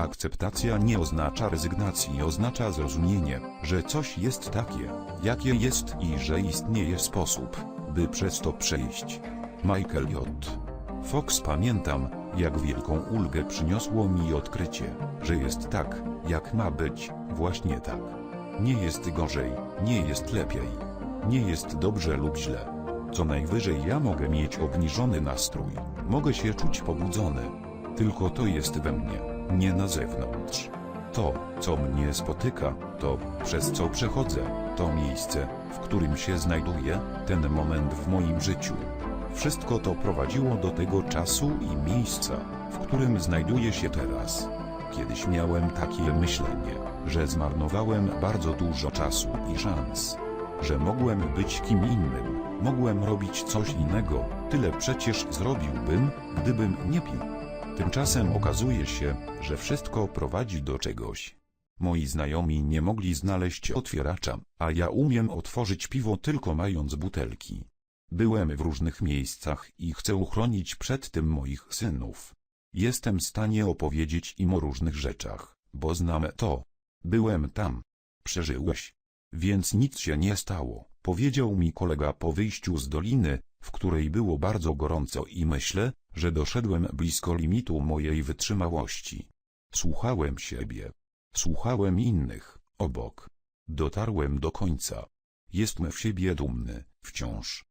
Akceptacja nie oznacza rezygnacji, oznacza zrozumienie, że coś jest takie, jakie jest i że istnieje sposób, by przez to przejść. Michael J. Fox pamiętam, jak wielką ulgę przyniosło mi odkrycie, że jest tak, jak ma być, właśnie tak. Nie jest gorzej, nie jest lepiej. Nie jest dobrze lub źle. Co najwyżej ja mogę mieć obniżony nastrój, mogę się czuć pobudzony. Tylko to jest we mnie, nie na zewnątrz. To, co mnie spotyka, to, przez co przechodzę, to miejsce, w którym się znajduję, ten moment w moim życiu. Wszystko to prowadziło do tego czasu i miejsca, w którym znajduję się teraz. Kiedyś miałem takie myślenie, że zmarnowałem bardzo dużo czasu i szans. Że mogłem być kim innym, mogłem robić coś innego, tyle przecież zrobiłbym, gdybym nie pił. Tymczasem okazuje się, że wszystko prowadzi do czegoś. Moi znajomi nie mogli znaleźć otwieracza, a ja umiem otworzyć piwo tylko mając butelki. Byłem w różnych miejscach i chcę uchronić przed tym moich synów. Jestem w stanie opowiedzieć im o różnych rzeczach, bo znam to. Byłem tam. Przeżyłeś. Więc nic się nie stało, powiedział mi kolega po wyjściu z doliny, w której było bardzo gorąco i myślę, że doszedłem blisko limitu mojej wytrzymałości. Słuchałem siebie. Słuchałem innych, obok. Dotarłem do końca. Jestem w siebie dumny, wciąż.